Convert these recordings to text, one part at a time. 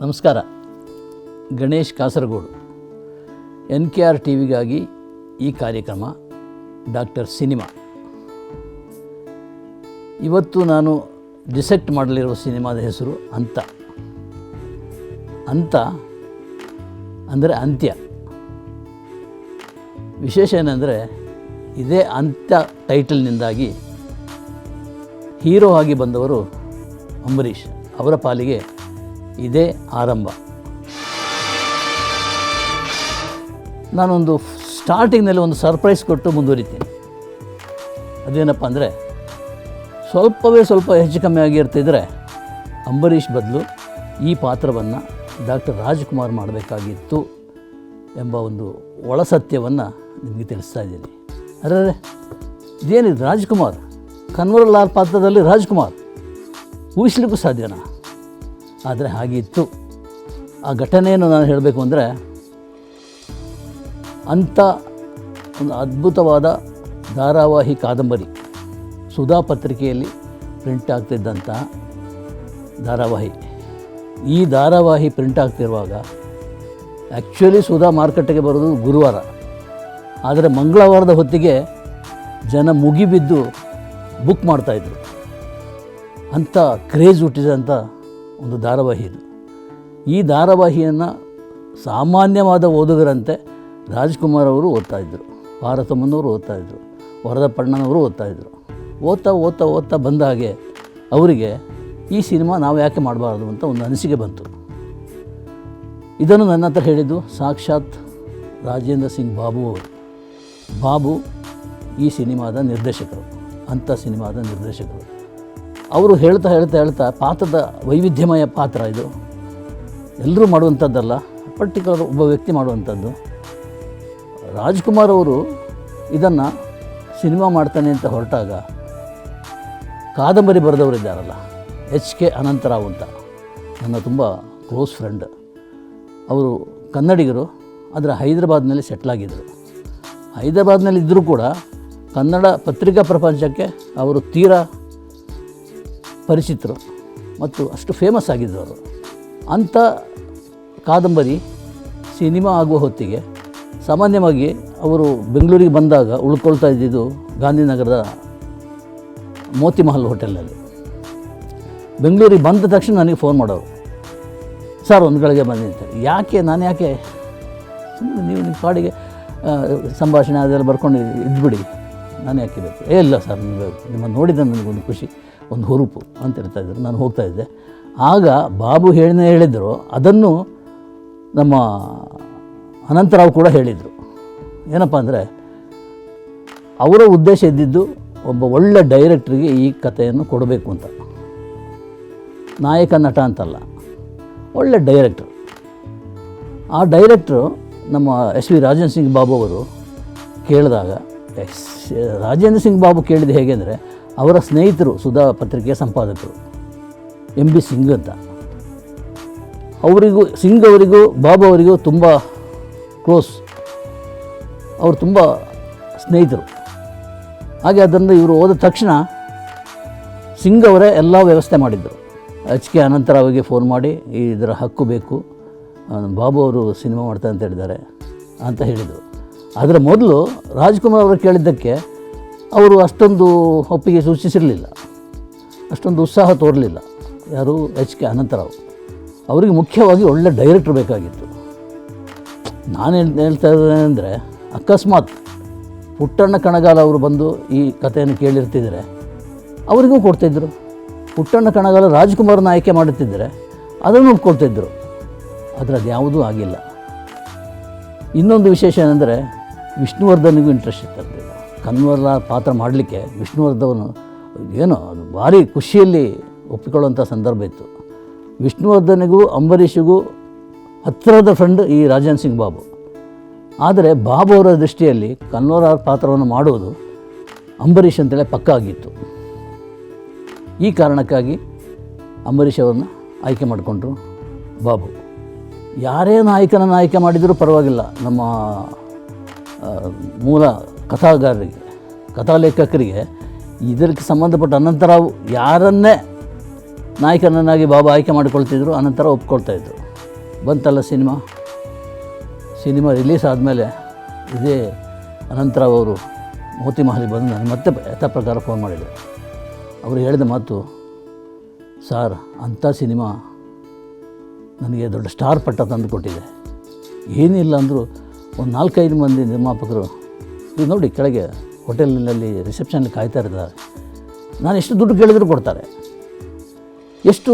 ನಮಸ್ಕಾರ. Ganesh Kasaragod. N K R T ವಿಗಾಗಿ ಈ ಕಾರ್ಯಕ್ರಮ ಡಾಕ್ಟರ್ ಸಿನಿಮಾ. ಇವತ್ತು ನಾನು ಡಿಸೆಕ್ಟ್ ಮಾಡಲಿರುವ ಸಿನಿಮಾದ ಹೆಸರು ಅಂತ ಅಂತ ಅಂದರೆ ಅಂತ್ಯ. ವಿಶೇಷ ಏನಂದರೆ ಇದೇ ಅಂತ್ಯ ಟೈಟಲ್ನಿಂದಾಗಿ ಹೀರೋ ಆಗಿ ಬಂದವರು ಅಂಬರೀಷ್ ಅವರ ಪಾಲಿಗೆ ಇದೇ ಆರಂಭ. ನಾನೊಂದು ಸ್ಟಾರ್ಟಿಂಗ್ನಲ್ಲಿ ಒಂದು ಸರ್ಪ್ರೈಸ್ ಕೊಟ್ಟು ಮುಂದುವರಿತೀನಿ. ಅದೇನಪ್ಪ ಅಂದರೆ, ಸ್ವಲ್ಪವೇ ಸ್ವಲ್ಪ ಹೆಚ್ಚು ಕಮ್ಮಿ ಆಗಿರ್ತಿದ್ರೆ ಅಂಬರೀಷ್ ಬದಲು ಈ ಪಾತ್ರವನ್ನು ಡಾಕ್ಟರ್ ರಾಜ್ಕುಮಾರ್ ಮಾಡಬೇಕಾಗಿತ್ತು ಎಂಬ ಒಂದು ಒಳಸತ್ಯವನ್ನು ನಿಮಗೆ ತಿಳಿಸ್ತಾ ಇದ್ದೀನಿ. ಅರೆ ಇದೇನಿದೆ ರಾಜ್ಕುಮಾರ್? ಕನ್ವರ್ಲಾಲ್ ಪಾತ್ರದಲ್ಲಿ ರಾಜ್ಕುಮಾರ್? ಊಹಿಸ್ಲಿಕ್ಕೂ ಸಾಧ್ಯನಾ? ಆದರೆ ಹಾಗಿತ್ತು. ಆ ಘಟನೆಯನ್ನು ನಾನು ಹೇಳಬೇಕು ಅಂದರೆ ಅಂಥ ಒಂದು ಅದ್ಭುತವಾದ ಧಾರಾವಾಹಿ ಕಾದಂಬರಿ ಸುಧಾ ಪತ್ರಿಕೆಯಲ್ಲಿ ಪ್ರಿಂಟ್ ಆಗ್ತಿದ್ದಂಥ ಧಾರಾವಾಹಿ. ಈ ಧಾರಾವಾಹಿ ಪ್ರಿಂಟ್ ಆಗ್ತಿರುವಾಗ ಆ್ಯಕ್ಚುಲಿ ಸುಧಾ ಮಾರುಕಟ್ಟೆಗೆ ಬರೋದು ಗುರುವಾರ. ಆದರೆ ಮಂಗಳವಾರದ ಹೊತ್ತಿಗೆ ಜನ ಮುಗಿಬಿದ್ದು ಬುಕ್ ಮಾಡ್ತಾಯಿದ್ರು ಅಂಥ ಕ್ರೇಜ್ ಹುಟ್ಟಿದಂಥ ಒಂದು ಧಾರಾವಾಹಿ ಇದು ಈ ಧಾರಾವಾಹಿಯನ್ನು ಸಾಮಾನ್ಯವಾದ ಓದುಗರಂತೆ ರಾಜ್ಕುಮಾರ್ ಅವರು ಓದ್ತಾಯಿದ್ರು ಭಾರತಮ್ಮನವರು ಓದ್ತಾಯಿದ್ರು ವರದಪ್ಪಣ್ಣನವರು ಓದ್ತಾಯಿದ್ರು ಓದ್ತಾ ಓದ್ತಾ ಓದ್ತಾ ಬಂದ ಹಾಗೆ ಅವರಿಗೆ ಈ ಸಿನಿಮಾ ನಾವು ಯಾಕೆ ಮಾಡಬಾರ್ದು ಅಂತ ಒಂದು ಅನಿಸಿಕೆ ಬಂತು. ಇದನ್ನು ನನ್ನ ಹತ್ರ ಹೇಳಿದ್ದು ಸಾಕ್ಷಾತ್ ರಾಜೇಂದ್ರ ಸಿಂಗ್ ಬಾಬು ಅವರು. ಬಾಬು ಈ ಸಿನಿಮಾದ ನಿರ್ದೇಶಕರು, ಅಂಥ ಸಿನಿಮಾದ ನಿರ್ದೇಶಕರು. ಅವರು ಹೇಳ್ತಾ ಹೇಳ್ತಾ ಹೇಳ್ತಾ ಪಾತ್ರದ ವೈವಿಧ್ಯಮಯ ಪಾತ್ರ ಇದು. ಎಲ್ಲರೂ ಮಾಡುವಂಥದ್ದಲ್ಲ ಪರ್ಟಿಕ್ಯುಲರ್ ಒಬ್ಬ ವ್ಯಕ್ತಿ ಮಾಡುವಂಥದ್ದು. ರಾಜ್ಕುಮಾರ್ ಅವರು ಇದನ್ನು ಸಿನಿಮಾ ಮಾಡ್ತಾನೆ ಅಂತ ಹೊರಟಾಗ ಕಾದಂಬರಿ ಬರೆದವರಿದ್ದಾರಲ್ಲ ಎಚ್ ಕೆ ಅನಂತರಾವ್ ಅಂತ. ನನ್ನ ತುಂಬ ಕ್ಲೋಸ್ ಫ್ರೆಂಡ್. ಅವರು ಕನ್ನಡಿಗರು, ಆದರೆ ಹೈದರಾಬಾದ್ನಲ್ಲಿ ಸೆಟ್ಲಾಗಿದ್ದರು ಹೈದರಾಬಾದ್ನಲ್ಲಿ ಇದ್ದರೂ ಕೂಡ ಕನ್ನಡ ಪತ್ರಿಕಾ ಪ್ರಪಂಚಕ್ಕೆ ಅವರು ತೀರಾ ಪರಿಚಿತರು ಮತ್ತು ಅಷ್ಟು ಫೇಮಸ್ ಆಗಿದ್ದರು ಅವರು ಅಂಥ ಕಾದಂಬರಿ ಸಿನಿಮಾ ಆಗುವ ಹೊತ್ತಿಗೆ ಸಾಮಾನ್ಯವಾಗಿ ಅವರು ಬೆಂಗಳೂರಿಗೆ ಬಂದಾಗ ಉಳ್ಕೊಳ್ತಾ ಇದ್ದಿದ್ದು ಗಾಂಧಿನಗರದ ಮೋತಿ ಮಹಲ್ ಹೋಟೆಲ್ನಲ್ಲಿ ಬೆಂಗಳೂರಿಗೆ ಬಂದ ತಕ್ಷಣ ನನಗೆ ಫೋನ್ ಮಾಡೋರು, ಸರ್, ಒಂದು ಗಳಿಗೆ ಬಂದಿರ್ತಾರೆ ಯಾಕೆ, ನಾನು ಯಾಕೆ? ಸುಮ್ಮನೆ ನೀವು ನಿಮ್ಮ ಕಾಡಿಗೆ ಸಂಭಾಷಣೆ ಅದೆಲ್ಲ ಬರ್ಕೊಂಡು ಇದ್ಬಿಡಿ. ನಾನು ಯಾಕೆ ಬೇಕು ಏ, ಇಲ್ಲ ಸರ್ ನಿಮ್ಮ ನಿಮ್ಮನ್ನು ನೋಡಿದ ನನಗೊಂದು ಖುಷಿ. ಒಂದು ಹುರುಪು ಅಂತ ಹೇಳ್ತಾ ಇದ್ದರು ನಾನು ಹೋಗ್ತಾ ಇದ್ದೆ. ಆಗ ಬಾಬು ಹೇಳಿನೇ ಹೇಳಿದರು. ಅದನ್ನು ನಮ್ಮ ಅನಂತರಾವ್ ಕೂಡ ಹೇಳಿದರು. ಏನಪ್ಪ ಅಂದರೆ, ಅವರ ಉದ್ದೇಶ ಇದ್ದಿದ್ದು ಒಬ್ಬ ಒಳ್ಳೆ ಡೈರೆಕ್ಟ್ರಿಗೆ ಈ ಕಥೆಯನ್ನು ಕೊಡಬೇಕು ಅಂತ. ನಾಯಕ ನಟ ಅಂತಲ್ಲ, ಒಳ್ಳೆ ಡೈರೆಕ್ಟ್ರು. ಆ ಡೈರೆಕ್ಟ್ರು ನಮ್ಮ ಎಸ್ ವಿ ರಾಜೇಂದ್ರ ಸಿಂಗ್ ಬಾಬು ಅವರು ಕೇಳಿದಾಗ, ಎಸ್ ರಾಜೇಂದ್ರ ಸಿಂಗ್ ಬಾಬು ಕೇಳಿದ ಹೇಗೆ ಅಂದರೆ ಅವರ ಸ್ನೇಹಿತರು ಸುಧಾ ಪತ್ರಿಕೆಯ ಸಂಪಾದಕರು. ಎಂ ಬಿ ಸಿಂಗ್ ಅಂತ. ಅವರಿಗೂ, ಸಿಂಗ್ ಅವರಿಗೂ, ಬಾಬು ಅವರಿಗೂ ತುಂಬ ಕ್ಲೋಸ್. ಅವರು ತುಂಬ ಸ್ನೇಹಿತರು. ಹಾಗೆ ಅದರಿಂದ ಇವರು ಹೋದ ತಕ್ಷಣ ಸಿಂಗ್ ಅವರೇ ಎಲ್ಲ ವ್ಯವಸ್ಥೆ ಮಾಡಿದ್ದರು ಎಚ್ ಕೆ ಅವರಿಗೆ ಫೋನ್ ಮಾಡಿ ಇದರ ಹಕ್ಕು ಬೇಕು ಬಾಬು ಅವರು ಸಿನಿಮಾ ಮಾಡ್ತಾರೆ ಅಂತ ಹೇಳಿದ್ದಾರೆ ಅಂತ ಹೇಳಿದರು. ಅದರ ಮೊದಲು ರಾಜ್ಕುಮಾರ್ ಅವರು ಕೇಳಿದ್ದಕ್ಕೆ ಅವರು ಅಷ್ಟೊಂದು ಒಪ್ಪಿಗೆ ಸೂಚಿಸಿರಲಿಲ್ಲ. ಅಷ್ಟೊಂದು ಉತ್ಸಾಹ ತೋರಲಿಲ್ಲ. ಯಾರು ಎಚ್ ಕೆ ಅನಂತರಾವ್. ಅವರಿಗೆ ಮುಖ್ಯವಾಗಿ ಒಳ್ಳೆ ಡೈರೆಕ್ಟ್ರ್ ಬೇಕಾಗಿತ್ತು. ನಾನು ಹೇಳ್, ಹೇಳ್ತಾ ಇದ್ದೇನೆಂದರೆ ಅಕಸ್ಮಾತ್ ಪುಟ್ಟಣ್ಣ ಕಣಗಾಲ ಅವರು ಬಂದು ಈ ಕಥೆಯನ್ನು ಕೇಳಿರ್ತಿದ್ರೆ ಅವರಿಗೂ ಕೊಡ್ತಿದ್ದರು ಪುಟ್ಟಣ್ಣ ಕಣಗಾಲ ರಾಜ್ಕುಮಾರ್ನ ಆಯ್ಕೆ ಮಾಡುತ್ತಿದ್ದರೆ ಅದನ್ನು ಒಪ್ಕೊಳ್ತಿದ್ದರು ಆದರೆ ಅದು ಯಾವುದೂ ಆಗಿಲ್ಲ. ಇನ್ನೊಂದು ವಿಶೇಷ ಏನೆಂದರೆ ವಿಷ್ಣುವರ್ಧನಿಗೂ ಇಂಟ್ರೆಸ್ಟ್ ಇರ್ತಿರಲಿಲ್ಲ ಕನ್ವರ್ಲ ಪಾತ್ರ ಮಾಡಲಿಕ್ಕೆ ವಿಷ್ಣುವರ್ಧವನು ಏನೋ ಅದು ಭಾರಿ ಖುಷಿಯಲ್ಲಿ ಒಪ್ಪಿಕೊಳ್ಳುವಂಥ ಸಂದರ್ಭ ಇತ್ತು. ವಿಷ್ಣುವರ್ಧನಿಗೂ, ಅಂಬರೀಷಿಗೂ ಹತ್ತಿರದ ಫ್ರೆಂಡ್ ಈ ರಾಜನ್ ಸಿಂಗ್ ಬಾಬು. ಆದರೆ ಬಾಬು ಅವರ ದೃಷ್ಟಿಯಲ್ಲಿ ಕನ್ವರ್ ಪಾತ್ರವನ್ನು ಮಾಡುವುದು ಅಂಬರೀಷ್ ಅಂತೇಳಿ ಪಕ್ಕ ಆಗಿತ್ತು. ಈ ಕಾರಣಕ್ಕಾಗಿ ಅಂಬರೀಷ್ ಅವರನ್ನು ಆಯ್ಕೆ ಮಾಡಿಕೊಂಡ್ರು ಬಾಬು. ಯಾರೇ ನಾಯಕನನ್ನು ಆಯ್ಕೆ ಮಾಡಿದರೂ ಪರವಾಗಿಲ್ಲ, ನಮ್ಮ ಮೂಲ ಕಥಾಗಾರರಿಗೆ, ಕಥಾಲೇಖಕರಿಗೆ, ಇದಕ್ಕೆ ಸಂಬಂಧಪಟ್ಟ ಅನಂತರಾವ್ ಯಾರನ್ನೇ ನಾಯಕನನ್ನಾಗಿ ಬಾಬಾ ಆಯ್ಕೆ ಮಾಡಿಕೊಳ್ತಿದ್ರು, ಅನಂತರ ಒಪ್ಕೊಳ್ತಾಯಿದ್ರು ಬಂತಲ್ಲ ಸಿನಿಮಾ? ಸಿನಿಮಾ ರಿಲೀಸ್ ಆದಮೇಲೆ ಇದೇ ಅನಂತರಾವ್ ಅವರು ಮೋತಿ ಮಹಲಿ ಬಂದು ನಾನು ಮತ್ತೆ ಯಥಾ ಪ್ರಕಾರ ಫೋನ್ ಮಾಡಿದೆ ಅವರು ಹೇಳಿದ ಮಾತು, ಸಾರ್, ಅಂಥ ಸಿನಿಮಾ ನನಗೆ ದೊಡ್ಡ ಸ್ಟಾರ್ ಪಟ್ಟ ತಂದು ಕೊಟ್ಟಿದೆ ಏನಿಲ್ಲ ಅಂದರೂ ಒಂದು ನಾಲ್ಕೈದು ಮಂದಿ ನಿರ್ಮಾಪಕರು ಈಗ ನೋಡಿ ಕೆಳಗೆ ಹೋಟೆಲ್ನಲ್ಲಿ ರಿಸೆಪ್ಷನ್ ಕಾಯ್ತಾ ಇರ್ತಾರೆ. ನಾನು ಎಷ್ಟು ದುಡ್ಡು ಕೇಳಿದ್ರು ಕೊಡ್ತಾರೆ. ಎಷ್ಟು,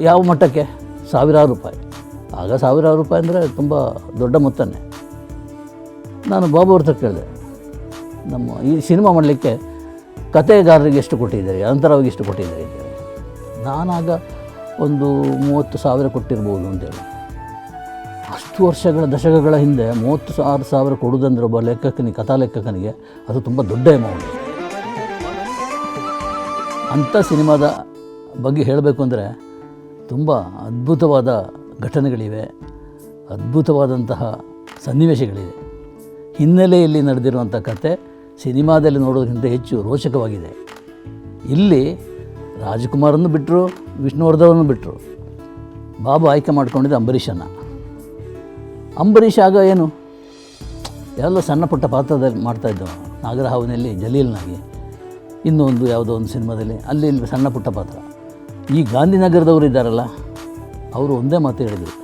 ಯಾವ ಮಟ್ಟಕ್ಕೆ? ಸಾವಿರಾರು ರೂಪಾಯಿ. ಆಗ ಸಾವಿರಾರು ರೂಪಾಯಿ ಅಂದರೆ ತುಂಬ ದೊಡ್ಡ ಮೊತ್ತನೇ ನಾನು ಬಾಬು ಅವ್ರ ಕೇಳಿದೆ. ನಮ್ಮ ಈ ಸಿನಿಮಾ ಮಾಡಲಿಕ್ಕೆ ಕತೆಗಾರರಿಗೆ ಎಷ್ಟು ಕೊಟ್ಟಿದ್ದೀರಿ? ಅಂತರವಾಗಿ ಎಷ್ಟು ಕೊಟ್ಟಿದ್ದೀರಿ ನಾನಾಗ ಒಂದು ಮೂವತ್ತು ಸಾವಿರ ಕೊಟ್ಟಿರ್ಬೋದು ಅಂತೇಳಿ. ಅಷ್ಟು ವರ್ಷಗಳ, ದಶಕಗಳ ಹಿಂದೆ ಮೂವತ್ತು ಆರು ಸಾವಿರ ಕೊಡುವುದಂದ್ರೆ ಒಬ್ಬ ಲೇಖಕನಿಗೆ ಕಥಾ ಲೇಖಕನಿಗೆ ಅದು ತುಂಬ ದೊಡ್ಡ ಅಮೌಂಟ್ ಅಂಥ ಸಿನಿಮಾದ ಬಗ್ಗೆ ಹೇಳಬೇಕು ಅಂದರೆ ತುಂಬ ಅದ್ಭುತವಾದ ಘಟನೆಗಳಿವೆ, ಅದ್ಭುತವಾದಂತಹ ಸನ್ನಿವೇಶಗಳಿವೆ. ಹಿನ್ನೆಲೆಯಲ್ಲಿ ನಡೆದಿರುವಂಥ ಕತೆ ಸಿನಿಮಾದಲ್ಲಿ ನೋಡೋದಕ್ಕಿಂತ ಹೆಚ್ಚು ರೋಚಕವಾಗಿದೆ. ಇಲ್ಲಿ ರಾಜ್ಕುಮಾರನ್ನು ಬಿಟ್ಟರು ವಿಷ್ಣುವರ್ಧವನ್ನು ಬಿಟ್ಟರು ಬಾಬು ಆಯ್ಕೆ ಮಾಡ್ಕೊಂಡಿದ್ದ ಅಂಬರೀಷನ್ನು. ಅಂಬರೀಷ್ ಆಗ ಏನು? ಎಲ್ಲ ಸಣ್ಣ ಪುಟ್ಟ ಪಾತ್ರದಲ್ಲಿ ಮಾಡ್ತಾಯಿದ್ದವು ನಾಗರಹಾವಿನಲ್ಲಿ ಜಲೀಲ್ನಾಗಿ. ಇನ್ನೊಂದು ಯಾವುದೋ ಒಂದು ಸಿನಿಮಾದಲ್ಲಿ, ಅಲ್ಲಿ ಇಲ್ಲಿ ಸಣ್ಣ ಪುಟ್ಟ ಪಾತ್ರ. ಈ ಗಾಂಧಿನಗರದವರು ಇದ್ದಾರಲ್ಲ, ಅವರು ಒಂದೇ ಮಾತು ಹೇಳಿದರು.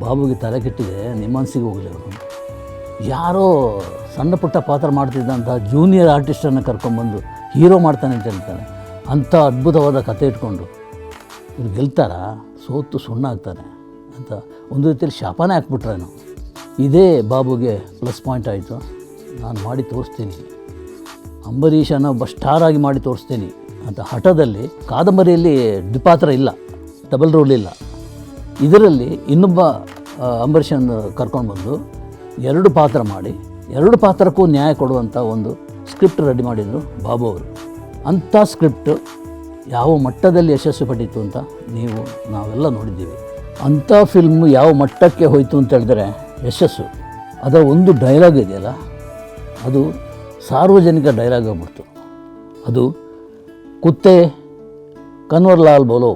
ಬಾಬುಗೆ ತಲೆ ಕೆಟ್ಟಿದೆ, ನಿಮ್ಮ ಮನಸ್ಸಿಗೆ ಹೋಗಲಿ ಅವರು. ಯಾರೋ ಸಣ್ಣ ಪುಟ್ಟ ಪಾತ್ರ ಮಾಡ್ತಿದ್ದಂಥ ಜೂನಿಯರ್ ಆರ್ಟಿಸ್ಟನ್ನು ಕರ್ಕೊಂಬಂದು ಹೀರೋ ಮಾಡ್ತಾನೆ ಅಂತ ಹೇಳ್ತಾನೆ ಅಂಥ ಅದ್ಭುತವಾದ ಕತೆ ಇಟ್ಕೊಂಡು. ಇವ್ರು ಗೆಲ್ತಾರ? ಸೋತು ಸುಣ್ಣ ಆಗ್ತಾನೆ ಅಂತ. ಒಂದು ರೀತಿಯಲ್ಲಿ ಶಾಪನೇ ಹಾಕ್ಬಿಟ್ರೇನು. ಇದೇ ಬಾಬುಗೆ ಪ್ಲಸ್ ಪಾಯಿಂಟ್ ಆಯಿತು. ನಾನು ಮಾಡಿ ತೋರಿಸ್ತೀನಿ. ಅಂಬರೀಷನ ಒಬ್ಬ ಆಗಿ ಮಾಡಿ ತೋರಿಸ್ತೀನಿ. ಅಂತ ಹಠದಲ್ಲಿ ಕಾದಂಬರಿಯಲ್ಲಿ ದ್ವಿಪಾತ್ರ ಇಲ್ಲ ಡಬಲ್ ರೋಲ್ ಇಲ್ಲ. ಇದರಲ್ಲಿ ಇನ್ನೊಬ್ಬ ಅಂಬರೀಷನ್ ಕರ್ಕೊಂಡು ಬಂದು ಎರಡು ಪಾತ್ರ ಮಾಡಿ, ಎರಡು ಪಾತ್ರಕ್ಕೂ ನ್ಯಾಯ ಕೊಡುವಂಥ ಒಂದು ಸ್ಕ್ರಿಪ್ಟ್ ರೆಡಿ ಮಾಡಿದರು ಬಾಬು ಅವರು. ಅಂಥ ಸ್ಕ್ರಿಪ್ಟ್ ಯಾವ ಮಟ್ಟದಲ್ಲಿ ಯಶಸ್ಸು ಪಡೀತು ಅಂತ ನೀವು ನಾವೆಲ್ಲ ನೋಡಿದ್ದೀವಿ. ಅಂಥ ಫಿಲ್ಮ್ ಯಾವ ಮಟ್ಟಕ್ಕೆ ಹೋಯಿತು ಅಂತ ಹೇಳಿದ್ರೆ ಯಶಸ್ಸು. ಅದರ ಒಂದು ಡೈಲಾಗ್ ಇದೆಯಲ್ಲ, ಅದು ಸಾರ್ವಜನಿಕ ಡೈಲಾಗ್ ಆಗ್ಬಿಡ್ತು. ಅದು ಕುತ್ತೆ ಕನ್ವರ್ ಲಾಲ್ ಬೋಲೋ,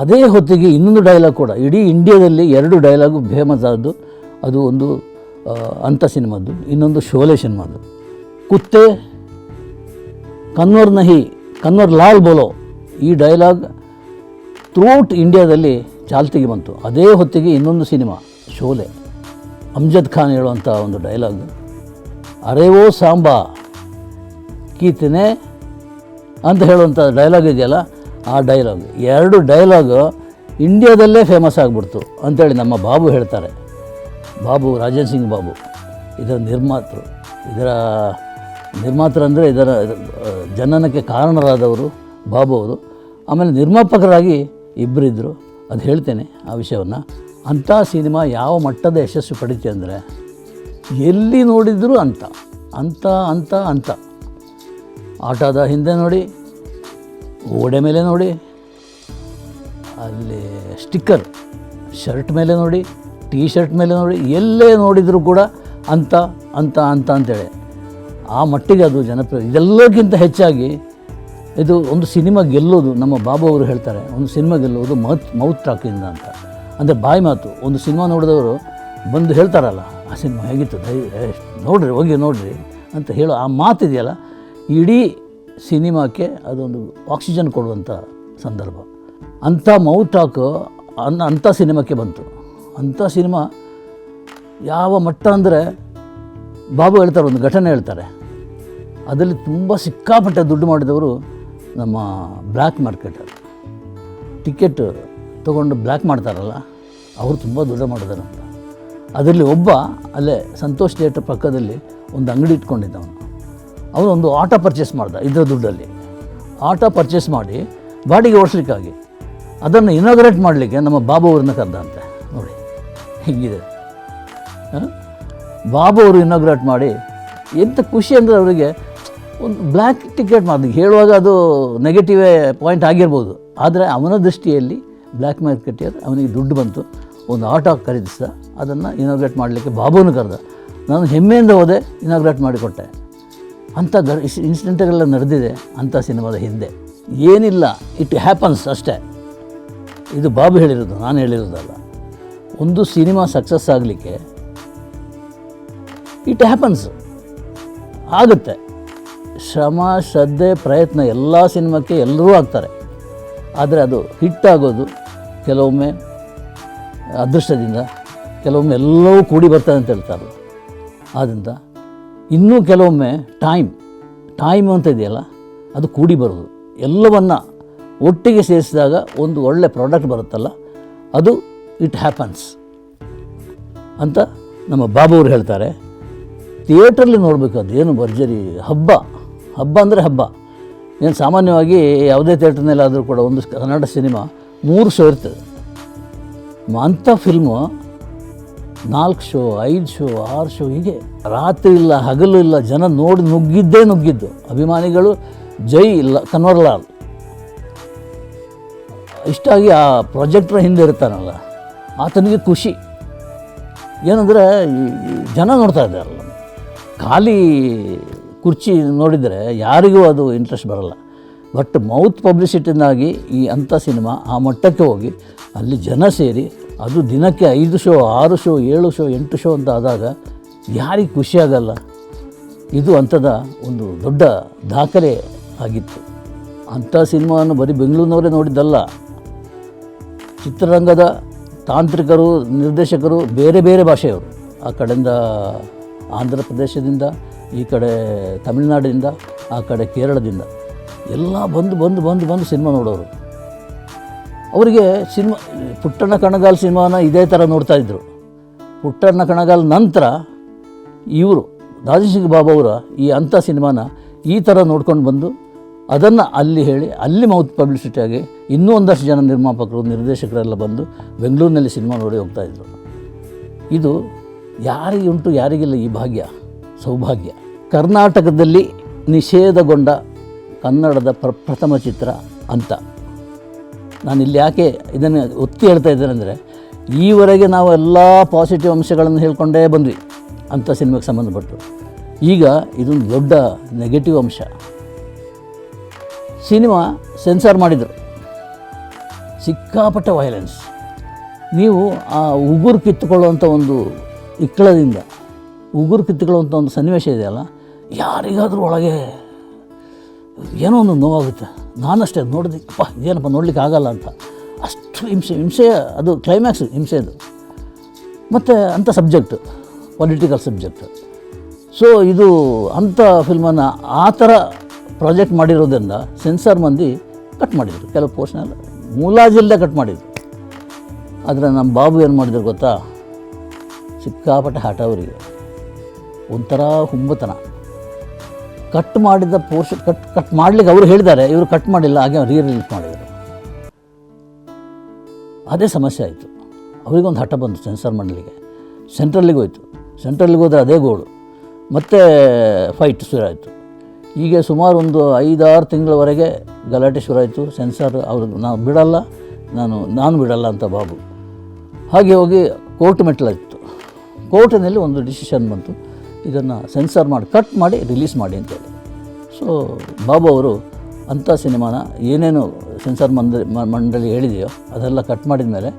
ಅದೇ ಹೊತ್ತಿಗೆ ಇನ್ನೊಂದು ಡೈಲಾಗ್ ಕೂಡ, ಇಡೀ ಇಂಡಿಯಾದಲ್ಲಿ ಎರಡು ಡೈಲಾಗು ಫೇಮಸ್ ಆದದ್ದು ಅದು ಒಂದು ಅಂತ ಸಿನಿಮಾದ್ದು, ಇನ್ನೊಂದು ಶೋಲೆ ಸಿನಿಮಾದ್ದು. ಕುತ್ತೆ ಕನ್ವರ್ ನಹಿ, ಕನ್ವರ್ ಲಾಲ್ ಬೋಲೋ, ಈ ಡೈಲಾಗ್ ಥ್ರೂಔಟ್ ಇಂಡಿಯಾದಲ್ಲಿ ಚಾಲ್ತಿಗೆ ಬಂತು. ಅದೇ ಹೊತ್ತಿಗೆ ಇನ್ನೊಂದು ಸಿನಿಮಾ, ಶೋಲೆ. ಅಮ್ಜದ್ ಖಾನ್ ಹೇಳುವಂಥ ಒಂದು ಡೈಲಾಗ್. ಅರೇವೋ ಸಾಂಬಾ ಕೀತನೆ ಅಂತ ಹೇಳುವಂಥ ಡೈಲಾಗ್ ಇದೆಯಲ್ಲ, ಆ ಡೈಲಾಗ್. ಎರಡು ಡೈಲಾಗ್ ಇಂಡಿಯಾದಲ್ಲೇ ಫೇಮಸ್ ಆಗಿಬಿಡ್ತು ಅಂತೇಳಿ ನಮ್ಮ ಬಾಬು ಹೇಳ್ತಾರೆ. ಬಾಬು ರಾಜನ್ ಸಿಂಗ್ ಬಾಬು, ಇದರ ನಿರ್ಮಾತೃ. ಇದರ ನಿರ್ಮಾತೃ ಅಂದರೆ ಇದರ, ಜನನಕ್ಕೆ ಕಾರಣರಾದವರು ಬಾಬು ಅವರು. ಆಮೇಲೆ ನಿರ್ಮಾಪಕರಾಗಿ ಇಬ್ಬರಿದ್ದರು ಅದು ಹೇಳ್ತೇನೆ ಆ ವಿಷಯವನ್ನು. ಅಂಥ ಸಿನಿಮಾ ಯಾವ ಮಟ್ಟದ ಯಶಸ್ಸು ಪಡೀತೆ ಅಂದರೆ ಎಲ್ಲಿ ನೋಡಿದರೂ ಅಂತ ಅಂತ ಅಂತ ಅಂತ. ಆಟದ ಹಿಂದೆ ನೋಡಿ, ಓಡೆ ಮೇಲೆ ನೋಡಿ, ಅಲ್ಲಿ ಸ್ಟಿಕ್ಕರ್, ಶರ್ಟ್ ಮೇಲೆ ನೋಡಿ ಟೀ ಶರ್ಟ್ ಮೇಲೆ ನೋಡಿ, ಎಲ್ಲೇ ನೋಡಿದರೂ ಕೂಡ ಅಂತ ಅಂತ ಅಂತ ಅಂತೇಳಿ. ಆ ಮಟ್ಟಿಗೆ ಅದು ಜನಪ್ರಿಯ. ಇದೆಲ್ಲಕ್ಕಿಂತ ಹೆಚ್ಚಾಗಿ ಇದು ಒಂದು ಸಿನಿಮಾ ಗೆಲ್ಲೋದು ನಮ್ಮ ಬಾಬು ಅವರು ಹೇಳ್ತಾರೆ. ಒಂದು ಸಿನಿಮಾ ಗೆಲ್ಲೋದು ಮೌತ್ ಮೌತ್ ಟಾಕಿಂದ ಅಂತ. ಅಂದರೆ ಬಾಯಿ ಮಾತು. ಒಂದು ಸಿನಿಮಾ ನೋಡಿದವರು ಬಂದು ಹೇಳ್ತಾರಲ್ಲ, ಆ ಸಿನಿಮಾ ಹೇಗಿತ್ತು? ದಯ ನೋಡ್ರಿ, ಹೋಗಿ ನೋಡ್ರಿ ಅಂತ ಹೇಳೋ ಆ ಮಾತಿದೆಯಲ್ಲ, ಇಡೀ ಸಿನಿಮಾಕ್ಕೆ ಅದೊಂದು ಆಕ್ಸಿಜನ್ ಕೊಡುವಂಥ ಸಂದರ್ಭ. ಅಂಥ ಮೌತ್ ಟಾಕ್ ಅನ್ನ ಅಂಥ ಸಿನಿಮಾಕ್ಕೆ ಬಂತು. ಅಂಥ ಸಿನಿಮಾ ಯಾವ ಮಟ್ಟ ಅಂದರೆ ಬಾಬು ಹೇಳ್ತಾರೆ, ಒಂದು ಘಟನೆ ಹೇಳ್ತಾರೆ. ಅದರಲ್ಲಿ ತುಂಬ ಸಿಕ್ಕಾಪಟ್ಟೆ ದುಡ್ಡು ಮಾಡಿದವರು ನಮ್ಮ ಬ್ಲ್ಯಾಕ್ ಮಾರ್ಕೆಟರ್. ಟಿಕೆಟ್ ತೊಗೊಂಡು ಬ್ಲ್ಯಾಕ್ ಮಾಡ್ತಾರಲ್ಲ ಅವರು ತುಂಬ ದೊಡ್ಡ ಮಾಡಿದ್ದಾರೆ ಅಂತ ಅದರಲ್ಲಿ ಒಬ್ಬ ಅಲ್ಲೇ ಸಂತೋಷ್ ಥಿಯೇಟರ್ ಪಕ್ಕದಲ್ಲಿ ಒಂದು ಅಂಗಡಿ ಇಟ್ಕೊಂಡಿದ್ದ ಅವನು ಅವನು ಒಂದು ಆಟೋ ಪರ್ಚೇಸ್ ಮಾಡ್ದ ಇದರ ದುಡ್ಡಲ್ಲಿ. ಆಟೋ ಪರ್ಚೇಸ್ ಮಾಡಿ ಬಾಡಿಗೆ ಓಡಿಸ್ಲಿಕ್ಕಾಗಿ. ಅದನ್ನು ಇನಾಗ್ರೇಟ್ ಮಾಡಲಿಕ್ಕೆ ನಮ್ಮ ಬಾಬು ಅವ್ರನ್ನ ಕರೆದಂತೆ. ನೋಡಿ, ಹೀಗಿದೆ? ಬಾಬು ಅವರು ಇನಾಗ್ರೇಟ್ ಮಾಡಿ ಎಂಥ ಖುಷಿ ಅಂದರೆ ಅವರಿಗೆ ಒಂದು ಬ್ಲ್ಯಾಕ್ ಟಿಕೆಟ್ ಮಾಡಿದ್ ಹೇಳುವಾಗ ಅದು ನೆಗೆಟಿವೇ ಪಾಯಿಂಟ್ ಆಗಿರ್ಬೋದು. ಆದರೆ ಅವನ ದೃಷ್ಟಿಯಲ್ಲಿ ಬ್ಲ್ಯಾಕ್ ಮಾರ್ಕೆಟಿಯರ್ ಅವನಿಗೆ ದುಡ್ಡು ಬಂತು. ಒಂದು ಆಟೋ ಖರೀದಿಸಿದ, ಅದನ್ನು ಇನಾಗ್ರೇಟ್ ಮಾಡಲಿಕ್ಕೆ ಬಾಬುನ ಕರೆದ. ನಾನು ಹೆಮ್ಮೆಯಿಂದ ಹೋದೆ ಇನಾಗ್ರೇಟ್ ಮಾಡಿಕೊಟ್ಟೆ. ಅಂಥ ಗ ಇನ್ಸಿಡೆಂಟ್ಗಳೆಲ್ಲ ನಡೆದಿದೆ ಅಂಥ ಸಿನಿಮಾದ ಹಿಂದೆ. ಏನಿಲ್ಲ ಇಟ್ ಹ್ಯಾಪನ್ಸ್ ಅಷ್ಟೇ. ಇದು ಬಾಬು ಹೇಳಿರೋದು, ನಾನು ಹೇಳಿರೋದಲ್ಲ. ಒಂದು ಸಿನಿಮಾ ಸಕ್ಸಸ್ ಆಗಲಿಕ್ಕೆ ಇಟ್ ಹ್ಯಾಪನ್ಸ್ ಆಗುತ್ತೆ. ಶ್ರಮ, ಶ್ರದ್ಧೆ, ಪ್ರಯತ್ನ ಎಲ್ಲ ಸಿನಿಮಾಕ್ಕೆ ಎಲ್ಲರೂ ಆಗ್ತಾರೆ. ಆದರೆ ಅದು ಹಿಟ್ ಆಗೋದು ಕೆಲವೊಮ್ಮೆ ಅದೃಷ್ಟದಿಂದ ಕೆಲವೊಮ್ಮೆ ಎಲ್ಲವೂ ಕೂಡಿ ಬರ್ತದೆ ಅಂತ ಹೇಳ್ತಾರೆ. ಆದ್ದರಿಂದ ಇನ್ನೂ ಕೆಲವೊಮ್ಮೆ ಟೈಮ್ ಟೈಮ್ ಅಂತ ಇದೆಯಲ್ಲ, ಅದು ಕೂಡಿ ಬರೋದು ಎಲ್ಲವನ್ನು ಒಟ್ಟಿಗೆ ಸೇರಿಸಿದಾಗ ಒಂದು ಒಳ್ಳೆ ಪ್ರಾಡಕ್ಟ್ ಬರುತ್ತಲ್ಲ, ಅದು ಇಟ್ ಹ್ಯಾಪನ್ಸ್ ಅಂತ ನಮ್ಮ ಬಾಬು ಅವರು ಹೇಳ್ತಾರೆ. ಥಿಯೇಟ್ರಲ್ಲಿ ನೋಡಬೇಕು ಅದು ಏನು ಭರ್ಜರಿ, ಹಬ್ಬ ಹಬ್ಬ ಅಂದರೆ ಹಬ್ಬ. ಏನು ಸಾಮಾನ್ಯವಾಗಿ ಯಾವುದೇ ಥಿಯೇಟ್ರ್ನಲ್ಲಾದರೂ ಕೂಡ ಒಂದು ಕನ್ನಡ ಸಿನಿಮಾ ಮೂರು ಶೋ ಇರ್ತದೆ. ಅಂಥ ಫಿಲ್ಮು ನಾಲ್ಕು ಶೋ, ಐದು ಶೋ, ಆರು ಶೋ, ಹೀಗೆ ರಾತ್ರಿ ಇಲ್ಲ, ಹಗಲು ಇಲ್ಲ, ಜನ ನೋಡಿ ನುಗ್ಗಿದ್ದೇ ನುಗ್ಗಿದ್ದು. ಅಭಿಮಾನಿಗಳು ಜೈ ಇಲ್ಲ ಕನ್ವರ್ಲಾಲ್. ಇಷ್ಟಾಗಿ ಆ ಪ್ರಾಜೆಕ್ಟ್ರ ಹಿಂದೆ ಇರ್ತಾನಲ್ಲ, ಆತನಿಗೆ ಖುಷಿ. ಏನಂದರೆ ಜನ ನೋಡ್ತಾ ಇದ್ದಾರಲ್ಲ. ಖಾಲಿ ಕುರ್ಚಿ ನೋಡಿದರೆ ಯಾರಿಗೂ ಅದು ಇಂಟ್ರೆಸ್ಟ್ ಬರಲ್ಲ. ಬಟ್ ಮೌತ್ ಪಬ್ಲಿಸಿಟಿನಾಗಿ ಈ ಅಂಥ ಸಿನಿಮಾ ಆ ಮಟ್ಟಕ್ಕೆ ಹೋಗಿ, ಅಲ್ಲಿ ಜನ ಸೇರಿ ಅದು ದಿನಕ್ಕೆ ಐದು ಶೋ, ಆರು ಶೋ, ಏಳು ಶೋ, ಎಂಟು ಶೋ ಅಂತ ಆದಾಗ ಯಾರಿಗೆ ಖುಷಿಯಾಗಲ್ಲ ಇದು ಅಂಥದ ಒಂದು ದೊಡ್ಡ ದಾಖಲೆ ಆಗಿತ್ತು. ಅಂಥ ಸಿನಿಮಾವನ್ನು ಬರೀ ಬೆಂಗಳೂರಿನವರೇ ನೋಡಿದ್ದಲ್ಲ. ಚಿತ್ರರಂಗದ ತಾಂತ್ರಿಕರು, ನಿರ್ದೇಶಕರು ಬೇರೆ ಬೇರೆ ಭಾಷೆಯವರು. ಆ ಕಡೆಯಿಂದ ಆಂಧ್ರ ಪ್ರದೇಶದಿಂದ, ಈ ಕಡೆ ತಮಿಳುನಾಡಿನಿಂದ, ಆ ಕಡೆ ಕೇರಳದಿಂದ. ಎಲ್ಲ ಬಂದು ಬಂದು ಬಂದು ಬಂದು ಸಿನಿಮಾ ನೋಡೋರು. ಅವರಿಗೆ ಸಿನಿಮಾ, ಪುಟ್ಟಣ್ಣ ಕಣಗಾಲ್ ಸಿನಿಮಾನ ಇದೇ ಥರ ನೋಡ್ತಾ ಇದ್ದರು ಪುಟ್ಟಣ್ಣ ಕಣಗಾಲ್ ನಂತರ ಇವರು ದಾದಿಶಿಂಗ್ ಬಾಬು ಅವರ ಈ ಅಂಥ ಸಿನಿಮಾನ ಈ ಥರ ನೋಡ್ಕೊಂಡು ಬಂದು ಅದನ್ನು ಅಲ್ಲಿ ಹೇಳಿ, ಅಲ್ಲಿ ಮೌತ್ ಪಬ್ಲಿಸಿಟಿ ಆಗಿ ಇನ್ನೂ ಒಂದಷ್ಟು ಜನ ನಿರ್ಮಾಪಕರು, ನಿರ್ದೇಶಕರೆಲ್ಲ ಬಂದು ಬೆಂಗಳೂರಿನಲ್ಲಿ ಸಿನಿಮಾ ನೋಡಿ ಹೋಗ್ತಾಯಿದ್ರು ಇದು ಯಾರಿಗೆ ಉಂಟು, ಯಾರಿಗಿಲ್ಲ ಈ ಭಾಗ್ಯ, ಸೌಭಾಗ್ಯ. ಕರ್ನಾಟಕದಲ್ಲಿ ನಿಷೇಧಗೊಂಡ ಕನ್ನಡದ ಪ್ರಪ್ರಥಮ ಚಿತ್ರ ಅಂತ. ನಾನು ಇಲ್ಲಿ ಯಾಕೆ ಇದನ್ನು ಒತ್ತಿ ಹೇಳ್ತಾ ಇದ್ದೇನೆ ಅಂದರೆ, ಈವರೆಗೆ ನಾವು ಎಲ್ಲ ಪಾಸಿಟಿವ್ ಅಂಶಗಳನ್ನು ಹೇಳ್ಕೊಂಡೇ ಬಂದ್ವಿ ಅಂಥ ಸಿನಿಮಾಗೆ ಸಂಬಂಧಪಟ್ಟು. ಈಗ ಇದೊಂದು ದೊಡ್ಡ ನೆಗೆಟಿವ್ ಅಂಶ. ಸಿನಿಮಾ ಸೆನ್ಸಾರ್ ಮಾಡಿದರು. ಸಿಕ್ಕಾಪಟ್ಟೆ ವೈಲೆನ್ಸ್ ನೀವು ಆ ಉಗುರು ಕಿತ್ತುಕೊಳ್ಳುವಂಥ ಒಂದು ಇಕ್ಕಳದಿಂದ, ಉಗುರು ಕಿತ್ತುಕೊಳ್ಳುವಂಥ ಒಂದು ಸನ್ನಿವೇಶ ಇದೆಯಲ್ಲ, ಯಾರಿಗಾದರೂ ಒಳಗೆ ಏನೋ ಒಂದು ನೋವಾಗುತ್ತೆ. ನಾನಷ್ಟೇ ನೋಡಿದೆ, ಅಪ್ಪ ಏನಪ್ಪ ನೋಡ್ಲಿಕ್ಕೆ ಆಗಲ್ಲ ಅಂತ. ಅಷ್ಟು ಹಿಂಸೆ ಹಿಂಸೆ, ಅದು ಕ್ಲೈಮ್ಯಾಕ್ಸ್ ಹಿಂಸೆದು ಮತ್ತು ಅಂಥ ಸಬ್ಜೆಕ್ಟ್ ಪೊಲಿಟಿಕಲ್ ಸಬ್ಜೆಕ್ಟ್ ಸೊ ಇದು ಅಂಥ ಫಿಲ್ಮನ್ನು ಆ ಥರ ಪ್ರಾಜೆಕ್ಟ್ ಮಾಡಿರೋದ್ರಿಂದ ಸೆನ್ಸಾರ್ ಮಂದಿ ಕಟ್ ಮಾಡಿದರು. ಕೆಲವು ಪೋರ್ಷನೆಲ್ಲ ಮೂಲಾಜಿಲ್ಲದೆ ಕಟ್ ಮಾಡಿದರು. ಆದರೆ ನಮ್ಮ ಬಾಬು ಏನು ಮಾಡಿದ್ರು ಗೊತ್ತಾ? ಸಿಕ್ಕಾಪಟ್ಟೆ ಹಠ ಅವರಿಗೆ. ಒಂಥರ ಹುಂಬತನ. ಕಟ್ ಮಾಡಿದ ಪೋರ್ಷನ್ ಕಟ್ ಕಟ್ ಮಾಡ್ಲಿಕ್ಕೆ ಅವರು ಹೇಳಿದ್ದಾರೆ, ಇವರು ಕಟ್ ಮಾಡಿಲ್ಲ, ಹಾಗೆ ರೀ ರಿಲೀಸ್ ಮಾಡಿದರು. ಅದೇ ಸಮಸ್ಯೆ ಆಯಿತು. ಅವರಿಗೊಂದು ಹಠ ಬಂತು ಸೆನ್ಸಾರ್ ಮಂಡಳಿಗೆ. ಸೆಂಟ್ರಲ್ಲಿಗೆ ಹೋಯಿತು. ಸೆಂಟ್ರಲ್ಲಿಗೆ ಹೋದರೆ ಅದೇ ಗೋಳು. ಮತ್ತೆ ಫೈಟ್ ಶುರು ಆಯಿತು. ಹೀಗೆ ಸುಮಾರು ಒಂದು ಐದಾರು ತಿಂಗಳವರೆಗೆ ಗಲಾಟೆ ಶುರು ಆಯಿತು. ಸೆನ್ಸಾರ್ ಅವರು, ನಾವು ಬಿಡಲ್ಲ, ನಾನು ನಾನು ಬಿಡಲ್ಲ ಅಂತ ಬಾಬು. ಹಾಗೆ ಹೋಗಿ ಕೋರ್ಟ್ ಮೆಟ್ಲಾಯಿತು ಕೋರ್ಟಿನಲ್ಲಿ ಒಂದು ಡಿಸಿಷನ್ ಬಂತು. ಇದನ್ನು ಸೆನ್ಸರ್ ಮಾಡಿ, ಕಟ್ ಮಾಡಿ, ರಿಲೀಸ್ ಮಾಡಿ ಅಂತೇಳಿ ಸೊ ಬಾಬು ಅವರು ಅಂಥ ಸಿನಿಮಾನ ಏನೇನು ಸೆನ್ಸರ್ ಮಂಡಳಿ ಮಂಡಳಿ ಹೇಳಿದೆಯೋ ಅದೆಲ್ಲ ಕಟ್ ಮಾಡಿದ ಮೇಲೆ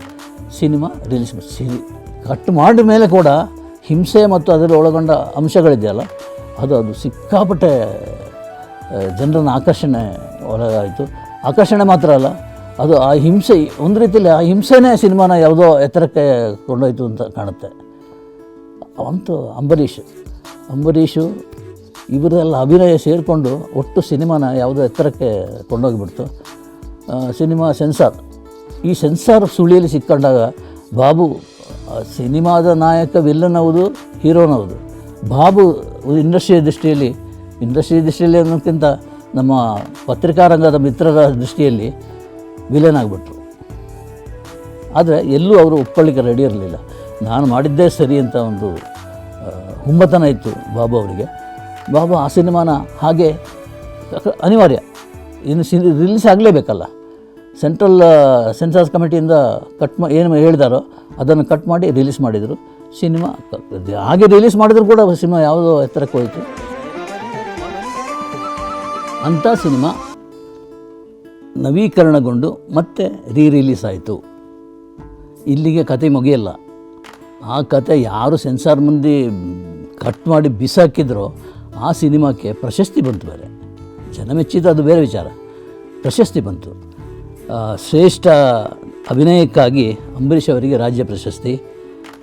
ಸಿನಿಮಾ ರಿಲೀಸ್ ಸಿರಿ ಕಟ್ ಮಾಡಿದ ಮೇಲೆ ಕೂಡ ಹಿಂಸೆ ಮತ್ತು ಅದರಲ್ಲಿ ಒಳಗೊಂಡ ಅಂಶಗಳಿದೆಯಲ್ಲ, ಅದು ಅದು ಸಿಕ್ಕಾಪಟ್ಟೆ ಜನರನ್ನು ಆಕರ್ಷಣೆ ಒಳಗಾಯಿತು. ಆಕರ್ಷಣೆ ಮಾತ್ರ ಅಲ್ಲ, ಅದು ಆ ಹಿಂಸೆ, ಒಂದು ರೀತಿಯಲ್ಲಿ ಆ ಹಿಂಸೆನೇ ಸಿನಿಮಾನ ಯಾವುದೋ ಎತ್ತರಕ್ಕೆ ಕೊಂಡೋಯ್ತು ಅಂತ ಕಾಣುತ್ತೆ. ಅಂತೂ ಅಂಬರೀಷ್. ಅಂಬರೀಷು ಇವರೆಲ್ಲ ಅಭಿನಯ ಸೇರಿಕೊಂಡು ಒಟ್ಟು ಸಿನಿಮಾನ ಯಾವುದೋ ಎತ್ತರಕ್ಕೆ ಕೊಂಡೋಗಿಬಿಡ್ತು. Cinema censor. ಈ ಸೆನ್ಸಾರ್ ಸುಳಿಯಲ್ಲಿ ಸಿಕ್ಕೊಂಡಾಗ ಬಾಬು ಸಿನಿಮಾದ ನಾಯಕ ವಿಲ್ಲನ್ ಹೌದು ಹೀರೋನ್ ಹೌದು. ಬಾಬು ಇಂಡಸ್ಟ್ರಿಯ ದೃಷ್ಟಿಯಲ್ಲಿ ಇಂಡಸ್ಟ್ರಿ ದೃಷ್ಟಿಯಲ್ಲಿ ಅನ್ನೋಕ್ಕಿಂತ ನಮ್ಮ ಪತ್ರಿಕಾ ರಂಗದ ಮಿತ್ರರ ದೃಷ್ಟಿಯಲ್ಲಿ ವಿಲನ್ ಆಗಿಬಿಟ್ರು. ಆದರೆ ಎಲ್ಲೂ ಅವರು ಒಪ್ಪಳಿಕೆ ರೆಡಿ ಇರಲಿಲ್ಲ. ನಾನು ಮಾಡಿದ್ದೇ ಸರಿ ಅಂತ ಒಂದು ಹುಮ್ಮತನ ಇತ್ತು ಬಾಬು ಅವರಿಗೆ. ಬಾಬು ಆ ಸಿನಿಮಾನ ಹಾಗೆ ಅನಿವಾರ್ಯ. ಇನ್ನು ಸಿ ರಿಲೀಸ್ ಆಗಲೇಬೇಕಲ್ಲ. ಸೆಂಟ್ರಲ್ ಸೆನ್ಸಾರ್ಸ್ ಕಮಿಟಿಯಿಂದ ಕಟ್ ಮಾ, ಏನು ಹೇಳಿದಾರೋ ಅದನ್ನು ಕಟ್ ಮಾಡಿ ರಿಲೀಸ್ ಮಾಡಿದರು. ಸಿನಿಮಾ ಹಾಗೆ ರಿಲೀಸ್ ಮಾಡಿದ್ರು ಕೂಡ ಸಿನಿಮಾ ಯಾವುದೋ ಎತ್ತರಕ್ಕೆ ಹೋಯಿತು. ಅಂಥ ಸಿನಿಮಾ ನವೀಕರಣಗೊಂಡು ಮತ್ತೆ ರೀ, ರಿಲೀಸ್ ಆಯಿತು. ಇಲ್ಲಿಗೆ ಕತೆ ಮುಗಿಯಲ್ಲ. ಆ ಕತೆ ಯಾರು ಸೆನ್ಸಾರ್ ಮಂದಿ ಕಟ್ ಮಾಡಿ ಬಿಸಾಕಿದ್ರೋ ಆ ಸಿನಿಮಾಕ್ಕೆ ಪ್ರಶಸ್ತಿ ಬಂತು ಬೇರೆ. ಜನ ಮೆಚ್ಚಿದ್ದು ಅದು ಬೇರೆ ವಿಚಾರ. ಪ್ರಶಸ್ತಿ ಬಂತು. ಶ್ರೇಷ್ಠ ಅಭಿನಯಕ್ಕಾಗಿ ಅಂಬರೀಷ್ ಅವರಿಗೆ ರಾಜ್ಯ ಪ್ರಶಸ್ತಿ,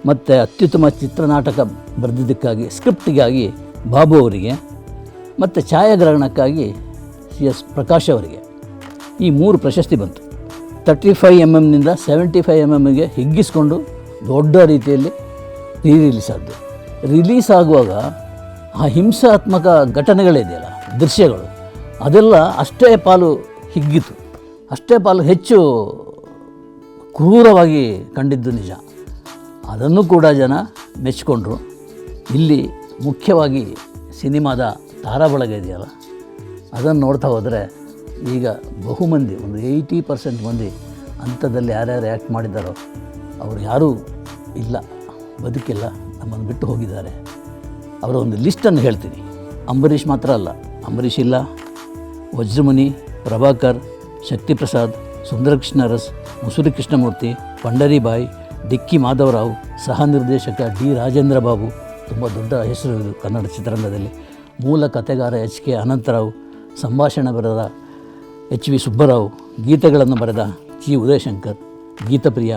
ಮತ್ತು ಅತ್ಯುತ್ತಮ ಚಿತ್ರನಾಟಕ ಬರೆದಿದ್ದಕ್ಕಾಗಿ, ಸ್ಕ್ರಿಪ್ಟಿಗಾಗಿ ಬಾಬು ಅವರಿಗೆ, ಮತ್ತು ಛಾಯಾಗ್ರಹಣಕ್ಕಾಗಿ ಸಿ ಎಸ್ ಪ್ರಕಾಶ್ ಅವರಿಗೆ. ಈ ಮೂರು ಪ್ರಶಸ್ತಿ ಬಂತು. ತರ್ಟಿ ಫೈವ್ ಎಂ ಎಮ್ನಿಂದ ಸೆವೆಂಟಿ ಫೈವ್ ಎಂ ಎಮ್ಗೆ ಹಿಗ್ಗಿಸ್ಕೊಂಡು ದೊಡ್ಡ ರೀತಿಯಲ್ಲಿ ರೀ ರಿಲೀಸ್ ಆದ್ದು ರಿಲೀಸ್ ಆಗುವಾಗ ಆ ಹಿಂಸಾತ್ಮಕ ಘಟನೆಗಳಿದೆಯಲ್ಲ, ದೃಶ್ಯಗಳು, ಅದೆಲ್ಲ ಅಷ್ಟೇ ಪಾಲು ಹಿಗ್ಗಿತು ಅಷ್ಟೇ ಪಾಲು ಹೆಚ್ಚು ಕ್ರೂರವಾಗಿ ಕಂಡಿದ್ದು ನಿಜ. ಅದನ್ನು ಕೂಡ ಜನ ಮೆಚ್ಚಿಕೊಂಡ್ರು ಇಲ್ಲಿ ಮುಖ್ಯವಾಗಿ ಸಿನಿಮಾದ ತಾರಾಬಳಗ ಇದೆಯಲ್ಲ, ಅದನ್ನು ನೋಡ್ತಾ ಹೋದರೆ ಈಗ ಬಹುಮಂದಿ, ಒಂದು ಏಯ್ಟಿ ಪರ್ಸೆಂಟ್ ಮಂದಿ ಅಂಥದ್ದಲ್ಲಿ ಯಾರ್ಯಾರು ಆ್ಯಕ್ಟ್ ಮಾಡಿದ್ದಾರೋ ಅವರು ಯಾರೂ ಇಲ್ಲ, ಬದುಕಿಲ್ಲ, ನಮ್ಮನ್ನು ಬಿಟ್ಟು ಹೋಗಿದ್ದಾರೆ. ಅವರ ಒಂದು ಲಿಸ್ಟನ್ನು ಹೇಳ್ತೀನಿ. ಅಂಬರೀಷ್ ಮಾತ್ರ ಅಲ್ಲ, ಅಂಬರೀಷ್ ಇಲ್ಲ, ವಜ್ರಮುನಿ, ಪ್ರಭಾಕರ್, ಶಕ್ತಿಪ್ರಸಾದ್, ಸುಂದರಕೃಷ್ಣ ರಸ್ ಮುಸುರಿ ಕೃಷ್ಣಮೂರ್ತಿ, ಪಂಡರಿಬಾಯಿ, ಡಿಕ್ಕಿ ಮಾಧವರಾವ್, ಸಹ ನಿರ್ದೇಶಕ ಡಿ ರಾಜೇಂದ್ರ ಬಾಬು, ತುಂಬ ದೊಡ್ಡ ಹೆಸರು ಇದು ಕನ್ನಡ ಚಿತ್ರರಂಗದಲ್ಲಿ. ಮೂಲ ಕಥೆಗಾರ ಎಚ್ ಕೆ ಅನಂತರಾವ್, ಸಂಭಾಷಣೆ ಬರೆದ ಎಚ್ ವಿ ಸುಬ್ಬರಾವ್, ಗೀತೆಗಳನ್ನು ಬರೆದ G Udayashankar, Geethapriya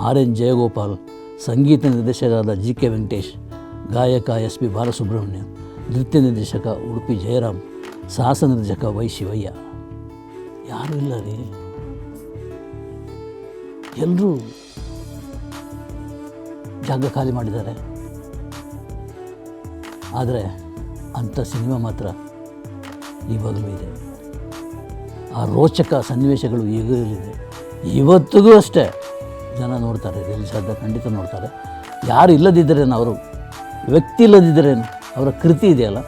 R N Jayagopal, ಸಂಗೀತ ನಿರ್ದೇಶಕರಾದ ಜಿ ಕೆ ವೆಂಕಟೇಶ್, ಗಾಯಕ ಎಸ್ ಪಿ ಬಾಲಸುಬ್ರಹ್ಮಣ್ಯ, ನೃತ್ಯ ನಿರ್ದೇಶಕ ಉಡುಪಿ ಜಯರಾಮ್, ಸಾಹಸ ನಿರ್ದೇಶಕ ವೈ ಶಿವಯ್ಯ. ಯಾರೂ ಇಲ್ಲ ರೀ. ಎಲ್ಲರೂ ಜಾಗ ಖಾಲಿ ಮಾಡಿದ್ದಾರೆ. ಆದರೆ ಅಂಥ ಸಿನಿಮಾ ಮಾತ್ರ ಇವಾಗಲೂ ಇದೆ. ಆ ರೋಚಕ ಸನ್ನಿವೇಶಗಳು ಇದೆ ಇವತ್ತಿಗೂ ಅಷ್ಟೇ. ಜನ ನೋಡ್ತಾರೆ ಆದ ಖಂಡಿತ ನೋಡ್ತಾರೆ. ಯಾರು ಇಲ್ಲದಿದ್ದರೇನು ಅವರು? ವ್ಯಕ್ತಿ ಇಲ್ಲದಿದ್ದರೇನು? ಅವರ ಕೃತಿ ಇದೆಯಲ್ಲ,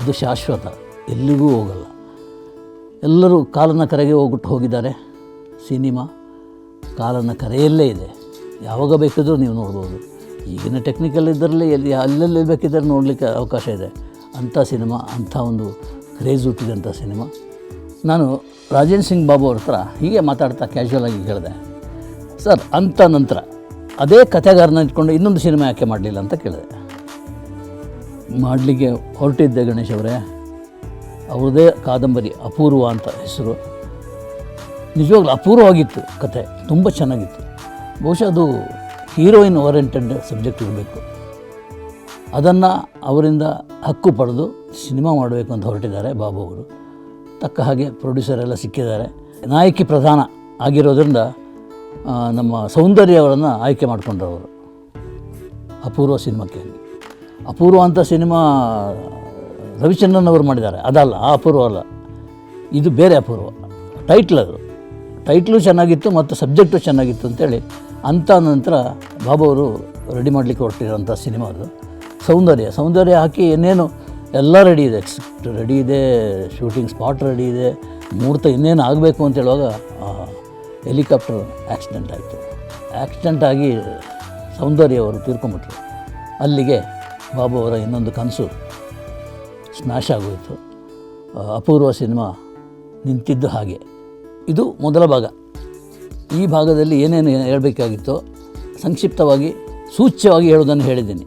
ಅದು ಶಾಶ್ವತ, ಎಲ್ಲಿಗೂ ಹೋಗಲ್ಲ. ಎಲ್ಲರೂ ಕಾಲನ ಕರೆಗೆ ಹೋಗ್ಬಿಟ್ಟು ಹೋಗಿದ್ದಾರೆ. ಸಿನಿಮಾ ಕಾಲನ ಕರೆಯಲ್ಲೇ ಇದೆ. ಯಾವಾಗ ಬೇಕಿದ್ರೂ ನೀವು ನೋಡ್ಬೋದು. ಈಗಿನ ಟೆಕ್ನಿಕಲ್ ಇದ್ದರಲ್ಲಿ ಎಲ್ಲಿ, ಅಲ್ಲೆಲ್ಲಿ ಬೇಕಿದ್ದರೆ ನೋಡಲಿಕ್ಕೆ ಅವಕಾಶ ಇದೆ. ಅಂಥ ಸಿನಿಮಾ, ಅಂಥ ಒಂದು ಕ್ರೇಜ್ ಹುಟ್ಟಿದಂಥ ಸಿನಿಮಾ. ನಾನು ರಾಜೇಂದ್ರ ಸಿಂಗ್ ಬಾಬು ಅವ್ರ ಹತ್ರ ಹೀಗೆ ಮಾತಾಡ್ತಾ ಕ್ಯಾಶುವಲ್ ಆಗಿ ಹೇಳಿದೆ. ಸರ್, ಅಂತ ನಂತರ ಅದೇ ಕಥೆಗಾರನ ಇಟ್ಕೊಂಡು ಇನ್ನೊಂದು ಸಿನಿಮಾ ಯಾಕೆ ಮಾಡಲಿಲ್ಲ ಅಂತ ಕೇಳಿದೆ. ಮಾಡಲಿಕ್ಕೆ ಹೊರಟಿದ್ದೆ ಗಣೇಶ್ ಅವರೇ. ಅವ್ರದ್ದೇ ಕಾದಂಬರಿ ಅಪೂರ್ವ ಅಂತ ಹೆಸರು. ನಿಜವಾಗ್ಲೂ ಅಪೂರ್ವವಾಗಿತ್ತು ಕತೆ ತುಂಬ ಚೆನ್ನಾಗಿತ್ತು. ಬಹುಶಃ ಅದು ಹೀರೋಯಿನ್ ಓರಿಯೆಂಟೆಡ್ ಸಬ್ಜೆಕ್ಟ್ ಇರಬೇಕು. ಅದನ್ನು ಅವರಿಂದ ಹಕ್ಕು ಪಡೆದು ಸಿನಿಮಾ ಮಾಡಬೇಕು ಅಂತ ಹೊರಟಿದ್ದಾರೆ ಬಾಬು ಅವರು. ತಕ್ಕ ಹಾಗೆ ಪ್ರೊಡ್ಯೂಸರ್ ಎಲ್ಲ ಸಿಕ್ಕಿದ್ದಾರೆ. ನಾಯಕಿ ಪ್ರಧಾನ ಆಗಿರೋದ್ರಿಂದ ನಮ್ಮ ಸೌಂದರ್ಯ ಅವರನ್ನು ಆಯ್ಕೆ ಮಾಡಿಕೊಂಡವರು ಅಪೂರ್ವ ಸಿನಿಮಾಕ್ಕೆ. ಅಪೂರ್ವ ಅಂತ ಸಿನಿಮಾ ರವಿಚಂದ್ರನ್ ಅವರು ಮಾಡಿದ್ದಾರೆ. ಅದಲ್ಲ, ಆ ಅಪೂರ್ವ ಅಲ್ಲ. ಇದು ಬೇರೆ ಅಪೂರ್ವ. ಟೈಟ್ಲ್ ಅದು. ಟೈಟ್ಲು ಚೆನ್ನಾಗಿತ್ತು ಮತ್ತು ಸಬ್ಜೆಕ್ಟು ಚೆನ್ನಾಗಿತ್ತು ಅಂತೇಳಿ ಅಂತ ನಂತರ ಬಾಬು ಅವರು ರೆಡಿ ಮಾಡಲಿಕ್ಕೆ ಹೊರಟಿರೋಂಥ ಸಿನಿಮಾ ಅದು. ಸೌಂದರ್ಯ. ಸೌಂದರ್ಯ ಹಾಕಿ ಇನ್ನೇನು ಎಲ್ಲ ರೆಡಿ ಇದೆ. ರೆಡಿ ಇದೆ ಶೂಟಿಂಗ್ ಸ್ಪಾಟ್ ರೆಡಿ ಇದೆ, ಮುಹೂರ್ತ ಇನ್ನೇನು ಆಗಬೇಕು ಅಂತ ಹೇಳುವಾಗ ಹೆಲಿಕಾಪ್ಟರ್ ಆಕ್ಸಿಡೆಂಟ್ ಆಯಿತು. ಆಕ್ಸಿಡೆಂಟ್ ಆಗಿ ಸೌಂದರ್ಯ ಅವರು ತೀರ್ಕೊಂಬಿಟ್ರು. ಅಲ್ಲಿಗೆ ಬಾಬು ಅವರ ಇನ್ನೊಂದು ಕನಸು ಸ್ಮ್ಯಾಶ್ ಆಗೋಯಿತು. ಅಪೂರ್ವ ಸಿನಿಮಾ ನಿಂತಿದ್ದು ಹಾಗೆ. ಇದು ಮೊದಲ ಭಾಗ. ಈ ಭಾಗದಲ್ಲಿ ಏನೇನು ಹೇಳಬೇಕಾಗಿತ್ತು ಸಂಕ್ಷಿಪ್ತವಾಗಿ, ಸೂಚ್ಯವಾಗಿ ಹೇಳೋದನ್ನು ಹೇಳಿದ್ದೀನಿ.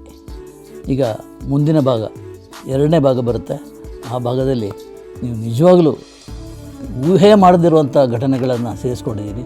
ಈಗ ಮುಂದಿನ ಭಾಗ, ಎರಡನೇ ಭಾಗ ಬರುತ್ತೆ. ಆ ಭಾಗದಲ್ಲಿ ನೀವು ನಿಜವಾಗಲೂ ಊಹೆ ಮಾಡದಿರುವಂಥ ಘಟನೆಗಳನ್ನು ಸೇರಿಸ್ಕೊಂಡಿದ್ದೀನಿ.